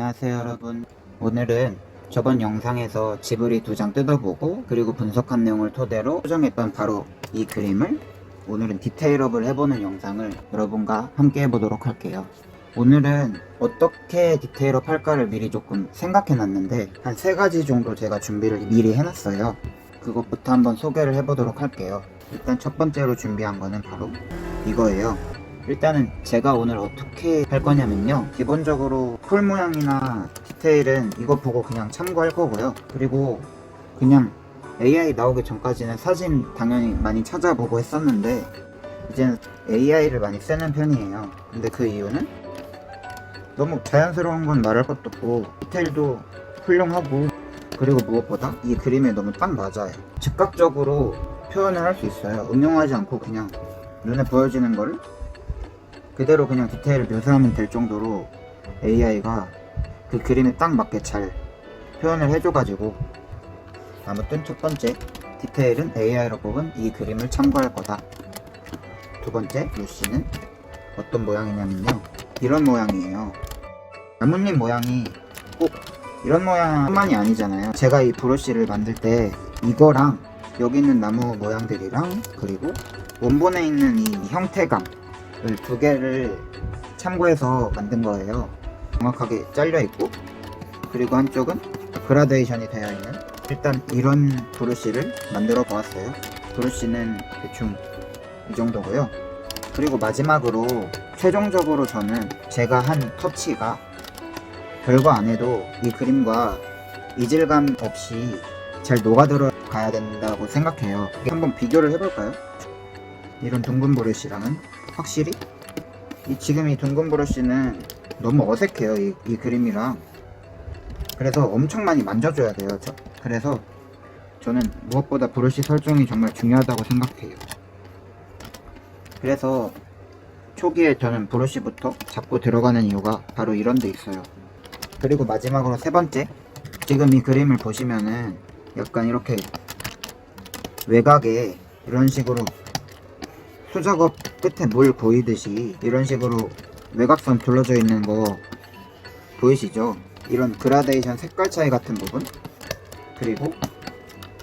안녕하세요 여러분. 오늘은 저번 영상에서 지브리 두 장 뜯어보고 그리고 분석한 내용을 토대로 수정했던 바로 이 그림을 오늘은 디테일업을 해보는 영상을 여러분과 함께 해보도록 할게요. 오늘은 어떻게 디테일업 할까를 미리 조금 생각해 놨는데 한 세 가지 정도 제가 준비를 미리 해놨어요. 그것부터 한번 소개를 해보도록 할게요. 일단 첫 번째로 준비한 거는 바로 이거예요 일단은 제가 오늘 어떻게 할 거냐면요. 기본적으로 풀 모양이나 디테일은 이거 보고 그냥 참고할 거고요. 그리고 그냥 AI 나오기 전까지는 사진 당연히 많이 찾아보고 했었는데 이제는 AI를 많이 쓰는 편이에요. 근데 그 이유는 너무 자연스러운 건 말할 것도 없고 디테일도 훌륭하고 그리고 무엇보다 이 그림에 너무 딱 맞아요. 즉각적으로 표현을 할 수 있어요. 응용하지 않고 그냥 눈에 보여지는 거를 그대로 그냥 디테일을 묘사하면 될 정도로 AI가 그 그림에 딱 맞게 잘 표현을 해줘가지고 아무튼 첫 번째 디테일은 AI로 뽑은 이 그림을 참고할 거다. 두 번째 루시는 어떤 모양이냐면요 이런 모양이에요. 나뭇잎 모양이 꼭 이런 모양뿐만이 아니잖아요. 제가 이 브러쉬를 만들 때 이거랑 여기 있는 나무 모양들이랑 그리고 원본에 있는 이 형태감 을 두 개를 참고해서 만든 거예요. 정확하게 잘려 있고 그리고 한쪽은 그라데이션이 되어 있는 일단 이런 브러쉬를 만들어 보았어요. 브러쉬는 대충 이 정도고요. 그리고 마지막으로 최종적으로 저는 제가 한 터치가 별거 안 해도 이 그림과 이질감 없이 잘 녹아들어 가야 된다고 생각해요. 한번 비교를 해볼까요? 이런 둥근 브러쉬랑은 확실히? 이 지금 이 둥근 브러쉬는 너무 어색해요 이, 이 그림이랑. 그래서 엄청 많이 만져줘야 돼요 저, 그래서 저는 무엇보다 브러쉬 설정이 정말 중요하다고 생각해요. 그래서 초기에 저는 브러쉬부터 잡고 들어가는 이유가 바로 이런 데 있어요. 그리고 마지막으로 세 번째. 지금 이 그림을 보시면은 약간 이렇게 외곽에 이런 식으로 수작업 끝에 물 보이듯이 이런 식으로 외곽선 둘러져 있는 거 보이시죠? 이런 그라데이션 색깔 차이 같은 부분 그리고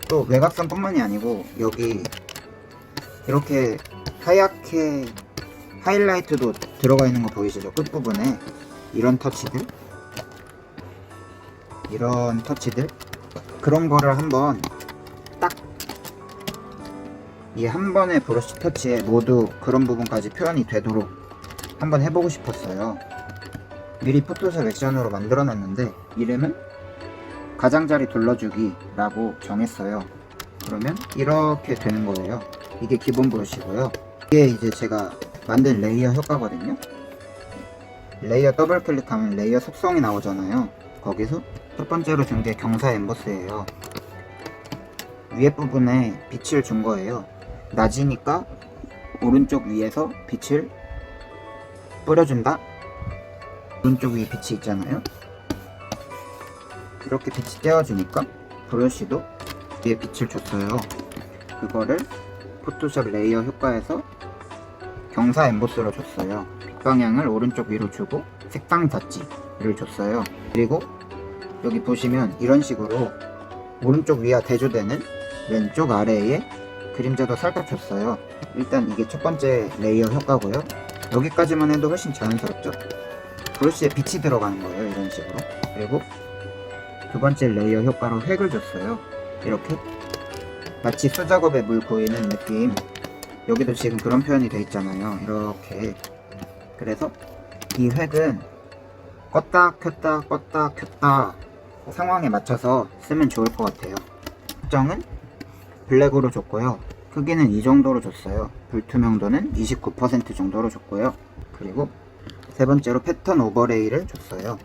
또 외곽선 뿐만이 아니고 여기 이렇게 하얗게 하이라이트도 들어가 있는 거 보이시죠? 끝부분에 이런 터치들 이런 터치들 그런 거를 한번 딱 이 한 번의 브러쉬 터치에 모두 그런 부분까지 표현이 되도록 한번 해보고 싶었어요. 미리 포토샵 액션으로 만들어 놨는데 이름은 가장자리 둘러주기라고 정했어요. 그러면 이렇게 되는 거예요. 이게 기본 브러쉬고요. 이게 이제 제가 만든 레이어 효과거든요. 레이어 더블 클릭하면 레이어 속성이 나오잖아요. 거기서 첫 번째로 준 게 경사 엠보스예요. 위에 부분에 빛을 준 거예요. 낮이니까 오른쪽 위에서 빛을 뿌려준다. 오른쪽 위에 빛이 있잖아요. 이렇게 빛이 떼어주니까 브러쉬도 위에 빛을 줬어요. 그거를 포토샵 레이어 효과에서 경사 엠보스로 줬어요. 빛 방향을 오른쪽 위로 주고 색상 닫지를 줬어요. 그리고 여기 보시면 이런 식으로 오른쪽 위와 대조되는 왼쪽 아래에 그림자도 살짝 줬어요. 일단 이게 첫 번째 레이어 효과고요. 여기까지만 해도 훨씬 자연스럽죠? 브러쉬에 빛이 들어가는 거예요. 이런 식으로. 그리고 두 번째 레이어 효과로 획을 줬어요. 이렇게 마치 수작업에 물 고이는 느낌. 여기도 지금 그런 표현이 돼 있잖아요. 이렇게. 그래서 이 획은 껐다 켰다 껐다 켰다 상황에 맞춰서 쓰면 좋을 것 같아요. 특정은 블랙으로 줬고요. 크기는 이 정도로 줬어요. 불투명도는 29% 정도로 줬고요. 그리고 세 번째로 패턴 오버레이를 줬어요.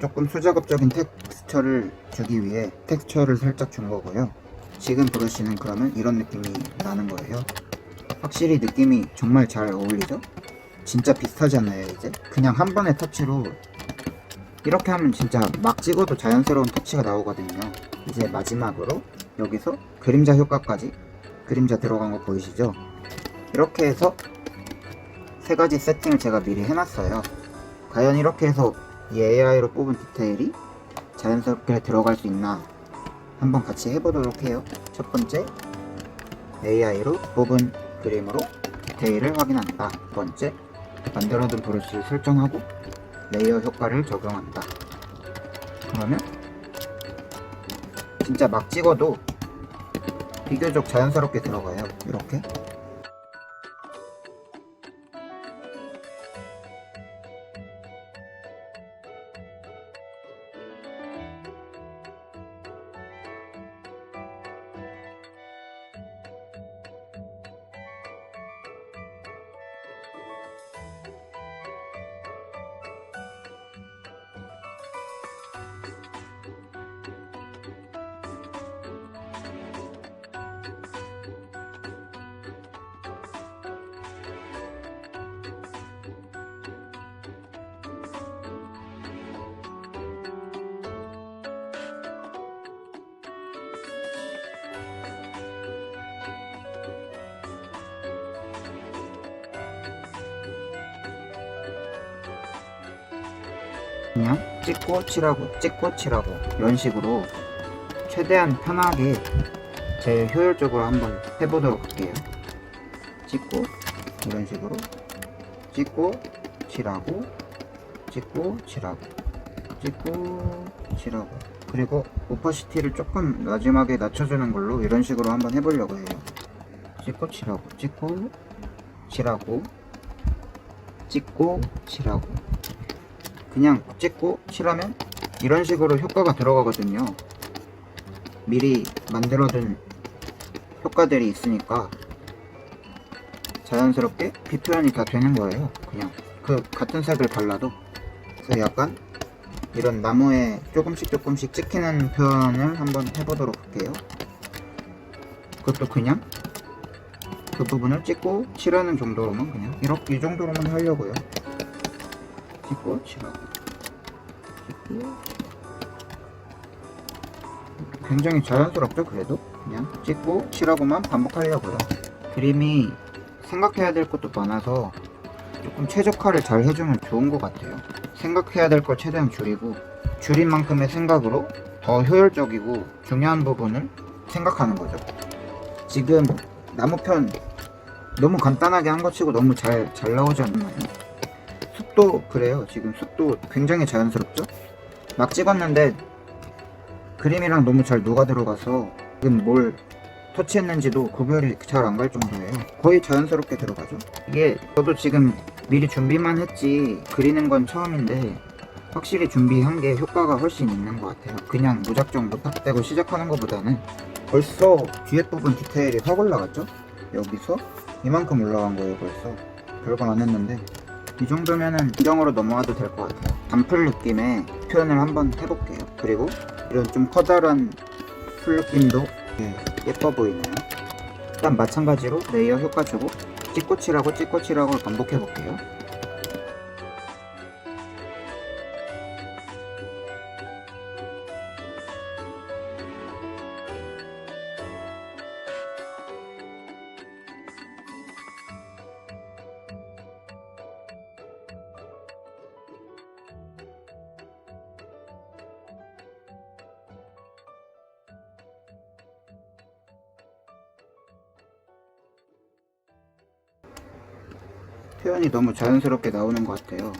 조금 수작업적인 텍스처를 주기 위해 텍스처를 살짝 준 거고요. 지금 브러쉬는 그러면 이런 느낌이 나는 거예요. 확실히 느낌이 정말 잘 어울리죠? 진짜 비슷하잖아요, 이제. 그냥 한 번의 터치로 이렇게 하면 진짜 막 찍어도 자연스러운 터치가 나오거든요. 이제 마지막으로 여기서 그림자 효과까지 그림자 들어간 거 보이시죠? 이렇게 해서 세 가지 세팅을 제가 미리 해놨어요. 과연 이렇게 해서 이 AI로 뽑은 디테일이 자연스럽게 들어갈 수 있나 한번 같이 해보도록 해요. 첫 번째, AI로 뽑은 그림으로 디테일을 확인한다. 두 번째, 만들어둔 브러쉬를 설정하고 레이어 효과를 적용한다. 그러면 진짜 막 찍어도 비교적 자연스럽게 들어가요. 이렇게. 그냥 찍고 칠하고 찍고 칠하고 이런 식으로 최대한 편하게 제일 효율적으로 한번 해보도록 할게요. 찍고 이런 식으로 찍고 칠하고 찍고 칠하고 찍고 칠하고. 그리고 오퍼시티를 조금 마지막에 낮춰주는 걸로 이런 식으로 한번 해보려고 해요. 찍고 칠하고 찍고 칠하고 찍고 칠하고 그냥 찍고 칠하면 이런 식으로 효과가 들어가거든요. 미리 만들어둔 효과들이 있으니까 자연스럽게 비 표현이 다 되는 거예요. 그냥 그 같은 색을 발라도 그래서 약간 이런 나무에 조금씩 조금씩 찍히는 표현을 한번 해보도록 할게요. 그것도 그냥 그 부분을 찍고 칠하는 정도로만 그냥 이렇게 이 정도로만 하려고요. 찍고 칠하고 찍고 굉장히 자연스럽죠 그래도? 그냥 찍고 칠하고만 반복하려고요. 그림이 생각해야 될 것도 많아서 조금 최적화를 잘 해주면 좋은 것 같아요. 생각해야 될 걸 최대한 줄이고 줄인 만큼의 생각으로 더 효율적이고 중요한 부분을 생각하는 거죠. 지금 나무편 너무 간단하게 한 것 치고 너무 잘, 잘 나오지 않나요? 숲도 그래요. 지금 숲도 굉장히 자연스럽죠? 막 찍었는데 그림이랑 너무 잘 녹아 들어가서 지금 뭘 터치했는지도 구별이 잘 안 갈 정도예요. 거의 자연스럽게 들어가죠. 이게 저도 지금 미리 준비만 했지 그리는 건 처음인데 확실히 준비한 게 효과가 훨씬 있는 것 같아요. 그냥 무작정 무탁대고 시작하는 것보다는 벌써 뒤에 부분 디테일이 확 올라갔죠? 여기서 이만큼 올라간 거예요 벌써. 별거 안 했는데 이 정도면은 인정으로 넘어가도 될 것 같아요. 단풀 느낌의 표현을 한번 해볼게요. 그리고 이런 좀 커다란 풀 느낌도 예, 예뻐 보이네요. 일단 마찬가지로 레이어 효과 주고 찍고 칠하고 찍고 칠하고 반복해 볼게요. 표현이 너무 자연스럽게 나오는 것 같아요.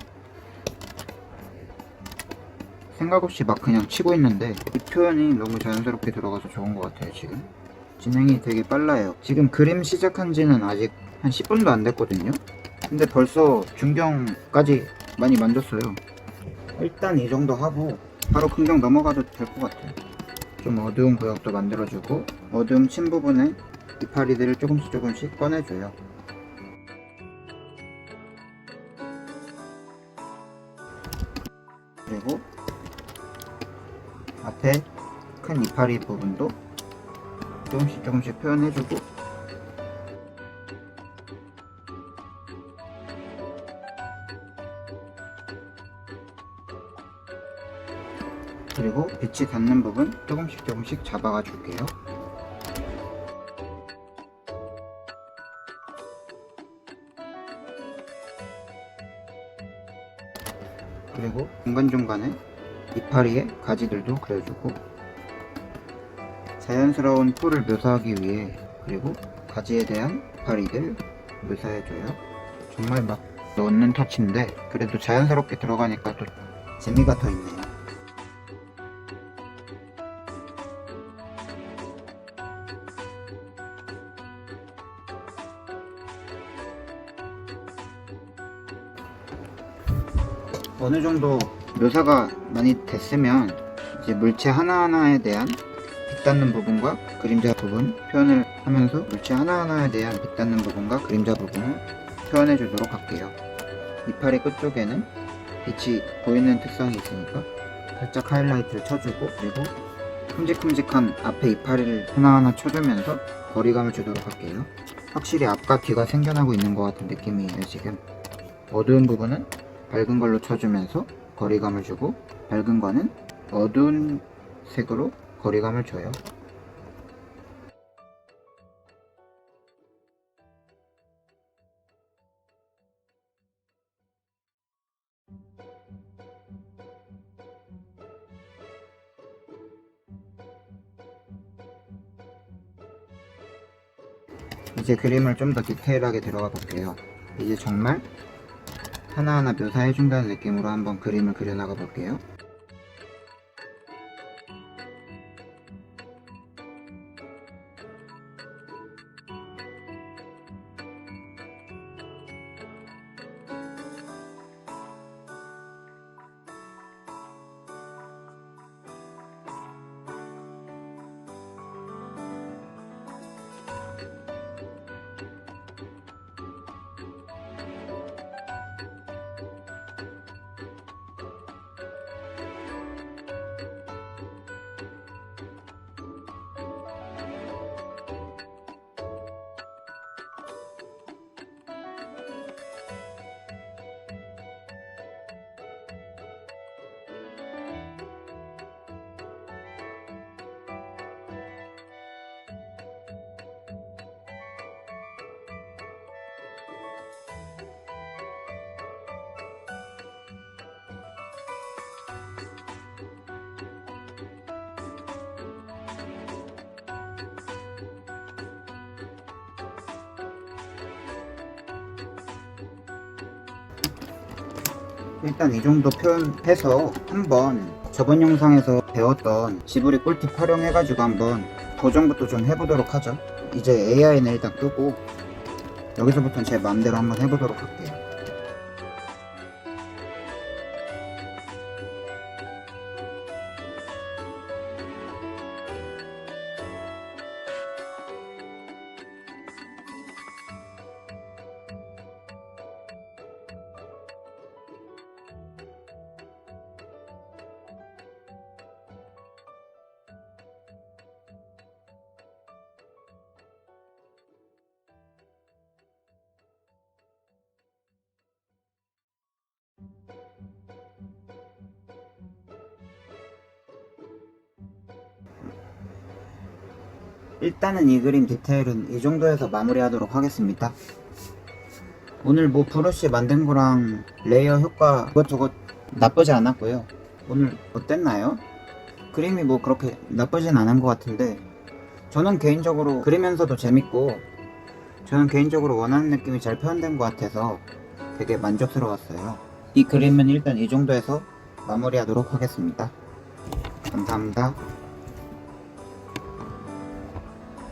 생각 없이 막 그냥 치고 있는데 이 표현이 너무 자연스럽게 들어가서 좋은 것 같아요 지금. 진행이 되게 빨라요. 지금 그림 시작한 지는 아직 한 10분도 안 됐거든요. 근데 벌써 중경까지 많이 만졌어요. 일단 이 정도 하고 바로 긍정 넘어가도 될 것 같아요. 좀 어두운 구역도 만들어주고 어두움 친 부분에 이파리들을 조금씩 조금씩 꺼내줘요 앞에 큰 이파리 부분도 조금씩 조금씩 표현해주고. 그리고 빛이 닿는 부분 조금씩 조금씩 잡아가 줄게요. 그리고 중간중간에 이파리에 가지들도 그려주고 자연스러운 풀을 묘사하기 위해 그리고 가지에 대한 이파리들 묘사해줘요. 정말 막 넣는 터치인데 그래도 자연스럽게 들어가니까 또 재미가 더 있네요. 어느 정도 묘사가 많이 됐으면 이제 물체 하나하나에 대한 빛 닿는 부분과 그림자 부분 표현을 하면서 물체 하나하나에 대한 빛 닿는 부분과 그림자 부분을 표현해 주도록 할게요. 이파리 끝쪽에는 빛이 보이는 특성이 있으니까 살짝 하이라이트를 쳐주고 그리고 큼직큼직한 앞에 이파리를 하나하나 쳐주면서 거리감을 주도록 할게요. 확실히 앞과 뒤가 생겨나고 있는 것 같은 느낌이에요 지금. 어두운 부분은 밝은 걸로 쳐주면서 거리감을 주고 밝은 거는 어두운 색으로 거리감을 줘요. 이제 그림을 좀 더 디테일하게 들어가 볼게요. 이제 정말 하나하나 묘사해준다는 느낌으로 한번 그림을 그려나가 볼게요. 일단 이 정도 표현해서 한번 저번 영상에서 배웠던 지브리 꿀팁 활용해가지고 한번 도전부터 좀 해보도록 하죠. 이제 AI는 일단 끄고 여기서부터는 제 마음대로 한번 해보도록 할게요. 일단은 이 그림 디테일은 이 정도에서 마무리하도록 하겠습니다. 오늘 뭐 브러쉬 만든 거랑 레이어 효과 이것저것 나쁘지 않았고요. 오늘 어땠나요? 그림이 뭐 그렇게 나쁘진 않은 것 같은데 저는 개인적으로 그리면서도 재밌고 저는 개인적으로 원하는 느낌이 잘 표현된 것 같아서 되게 만족스러웠어요. 이 그림은 일단 이 정도에서 마무리하도록 하겠습니다. 감사합니다.